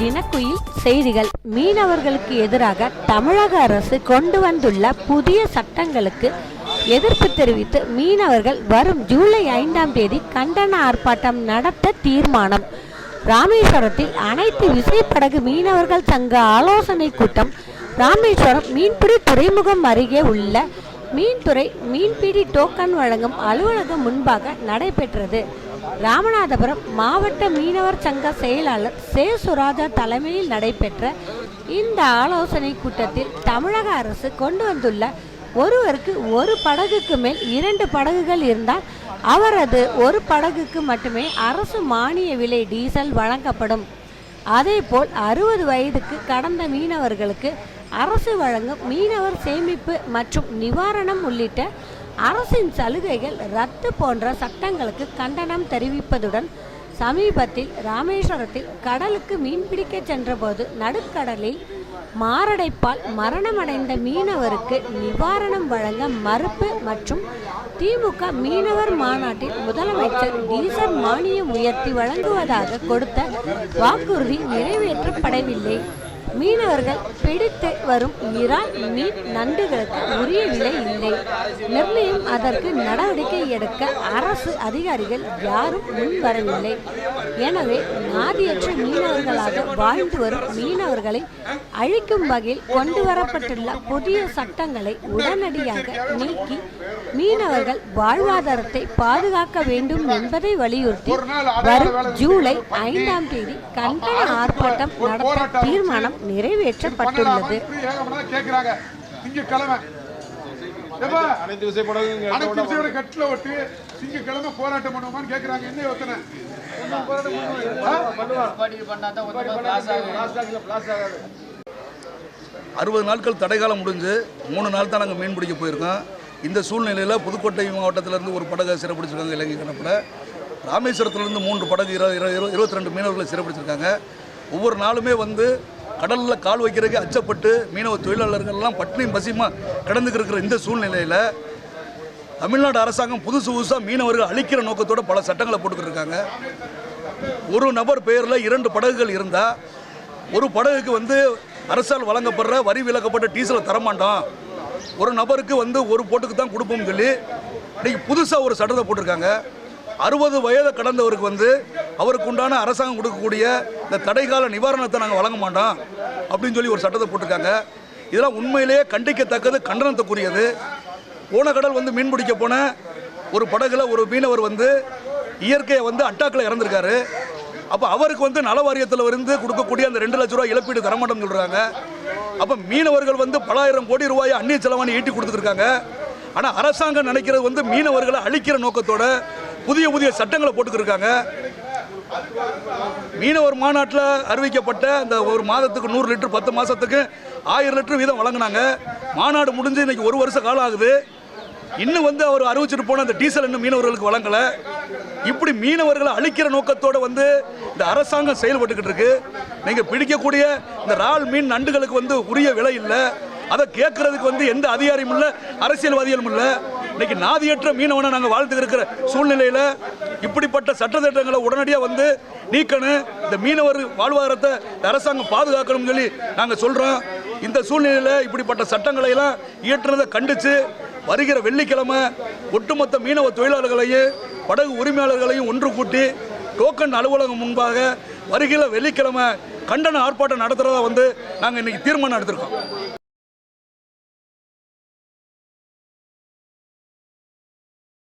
தினக்குயில் செய்திகள். மீனவர்களுக்கு எதிராக தமிழக அரசு கொண்டு வந்துள்ள புதிய சட்டங்களுக்கு எதிர்ப்பு தெரிவித்து மீனவர்கள் வரும் ஜூலை ஐந்தாம் தேதி கண்டன ஆர்ப்பாட்டம் நடத்த தீர்மானம். ராமேஸ்வரத்தில் அனைத்து விசைப்படகு மீனவர்கள் சங்க ஆலோசனை கூட்டம் ராமேஸ்வரம் மீன்பிடி துறைமுகம் அருகே உள்ள மீன்துறை மீன்பிடி டோக்கன் வழங்கும் அலுவலகம் முன்பாக நடைபெற்றது. ராமநாதபுரம் மாவட்ட மீனவர் சங்க செயலாளர் சே சுராஜா தலைமையில் நடைபெற்ற இந்த ஆலோசனை கூட்டத்தில் தமிழக அரசு கொண்டு வந்துள்ள ஒருவருக்கு ஒரு படகுக்கு மேல் இரண்டு படகுகள் இருந்தால் அவரது ஒரு படகுக்கு மட்டுமே அரசு மானிய விலை டீசல் வழங்கப்படும். அதேபோல் அறுபது வயதுக்கு கடந்த மீனவர்களுக்கு அரசு வழங்கும் மீனவர் சேமிப்பு மற்றும் நிவாரணம் உள்ளிட்ட அரசின் சலுகைகள் ரத்து போன்ற சட்டங்களுக்கு கண்டனம் தெரிவிப்பதுடன் சமீபத்தில் ராமேஸ்வரத்தில் கடலுக்கு மீன்பிடிக்க சென்றபோது நடுக்கடலில் மாரடைப்பால் மரணமடைந்த மீனவருக்கு நிவாரணம் வழங்க மறுப்பு மற்றும் திமுக மீனவர் மாநாட்டில் முதலமைச்சர் டீசல் மானியம் உயர்த்தி வழங்குவதாக கொடுத்த வாக்குறுதி நிறைவேற்றப்படவில்லை. மீனவர்கள் பிடித்து வரும் இறால் மீன் நண்டுகளுக்கு உரிய விலை இல்லை. நிர்ணயம் அதற்கு நடவடிக்கை எடுக்க அரசு அதிகாரிகள் யாரும் முன்வரவில்லை எனவே நாதியற்ற மீனவர்களாக வாழ்ந்து வரும் மீனவர்களை அழிக்கும் வகையில் கொண்டு வரப்பட்டுள்ள புதிய சட்டங்களை உடனடியாக நீக்கி மீனவர்கள் வாழ்வாதாரத்தை பாதுகாக்க வேண்டும் என்பதை வலியுறுத்தி வரும் ஜூலை ஐந்தாம் தேதி கண்டன ஆர்ப்பாட்டம் நடத்த தீர்மானம் நிறைவேற்றப்பட்டுள்ளது. கேக்குறாங்க. திங்கக்கிழமை ஏப்பா, அனைத்து விசைப்படகும் அனைத்து விஷயோட கட்டில ஒட்டி திங்கக்கிழமை போராட்டம் பண்ணுவோமான்னு கேக்குறாங்க. என்ன யோசனை? அறுபது நாட்கள் தடைக்காலம் முடிஞ்சு மூணு நாள் தான் நாங்கள் மீன் பிடிக்க போயிருக்கோம். இந்த சூழ்நிலையில் புதுக்கோட்டை மாவட்டத்திலேருந்து ஒரு படகை சிறப்பிடிச்சிருக்காங்க இலங்கை கணப்பில் ராமேஸ்வரத்துலேருந்து மூன்று படகு இரு இரு- இரு- இருபத்தி ரெண்டு மீனவர்களை சிறப்பிடிச்சிருக்காங்க. ஒவ்வொரு நாளுமே வந்து கடலில் கால் வைக்கிறதுக்கு அச்சப்பட்டு மீனவ தொழிலாளர்கள்லாம் பட்டினியும் பசியுமாக கடந்துக்கு இருக்கிற இந்த சூழ்நிலையில் தமிழ்நாடு அரசாங்கம் புதுசு புதுசாக மீனவர்கள் அழிக்கிற நோக்கத்தோடு பல சட்டங்களை போட்டுக்கிட்டு இருக்காங்க. ஒரு நபர் பெயரில் இரண்டு படகுகள் இருந்தால் ஒரு படகுக்கு வந்து அரசால் வழங்கப்படுற வரி விலக்கப்பட்ட டீசலை தரமாட்டோம் ஒரு நபருக்கு வந்து ஒரு போட்டுக்கு தான் கொடுப்போம்னு சொல்லி இன்றைக்கி புதுசாக ஒரு சட்டத்தை போட்டிருக்காங்க. அறுபது வயதை கடந்தவருக்கு வந்து அவருக்கு உண்டான அரசாங்கம் கொடுக்கக்கூடிய இந்த தடைக்கால நிவாரணத்தை நாங்கள் வழங்க மாட்டோம் அப்படின்னு சொல்லி ஒரு சட்டத்தை போட்டிருக்காங்க. இதெல்லாம் உண்மையிலேயே கண்டிக்கத்தக்கது கண்டனத்துக்குரியது. போன கடல் வந்து மீன் பிடிக்க போன ஒரு படகுல ஒரு மீனவர் வந்து இயற்கையை வந்து அட்டாக்கில் இறந்துருக்காரு. அப்போ அவருக்கு வந்து நல வாரியத்தில் இருந்து கொடுக்கக்கூடிய அந்த ரெண்டு லட்ச ரூபாய் இழப்பீடு தரமாட்டோம்னு சொல்கிறாங்க அப்போ மீனவர்கள் வந்து பலாயிரம் கோடி ரூபாயை அந்நிய செலவாணி ஈட்டி கொடுத்துருக்காங்க. ஆனால் அரசாங்கம் நினைக்கிறது வந்து மீனவர்களை அழிக்கிற நோக்கத்தோட புதிய புதிய சட்டங்களை போட்டுக்கிருக்காங்க மீனவர் மாநாட்டில் அறிவிக்கப்பட்ட அந்த ஒரு மாதத்துக்கு நூறு லிட்டர் பத்து மாதத்துக்கு ஆயிரம் லிட்டர் வீதம் வழங்கினாங்க. மாநாடு முடிஞ்சு இன்றைக்கி ஒரு வருஷம் காலம் ஆகுது. இன்னும் வந்து அவர் அறிவிச்சிட்டு போன அந்த டீசல் இன்னும் மீனவர்களுக்கு வழங்கலை. இப்படி மீனவர்களை அழிக்கிற நோக்கத்தோட வந்து இந்த அரசாங்கம் செயல்பட்டுக்கிட்டு இருக்கு. நீங்கள் பிடிக்கக்கூடிய இந்த இறால் மீன் நண்டுகளுக்கு வந்து உரிய விலை இல்லை. அதை கேட்கறதுக்கு வந்து எந்த அதிகாரியும் இல்லை அரசியல்வாதிகளும் இல்லை. இன்னைக்கு நாதியற்ற மீனவனை நாங்கள் வாழ்த்து இருக்கிற சூழ்நிலையில் இப்படிப்பட்ட சட்டத்திட்டங்களை உடனடியாக வந்து நீக்கணும். இந்த மீனவர் வாழ்வாதாரத்தை அரசாங்கம் பாதுகாக்கணும்னு சொல்லி நாங்கள் சொல்கிறோம் இந்த சூழ்நிலையில் இப்படிப்பட்ட சட்டங்களை எல்லாம் இயற்றுனதை கண்டித்து வருகிற வெள்ளிக்கிழமை ஒட்டுமொத்த மீனவ தொழிலாளர்களையும் படகு உரிமையாளர்களையும் ஒன்று கூட்டி டோக்கன் அலுவலகம் முன்பாக வருகிற வெள்ளிக்கிழமை கண்டன ஆர்ப்பாட்டம் நடத்துகிறதா வந்து நாங்கள் இன்றைக்கி தீர்மானம் எடுத்திருக்கோம்.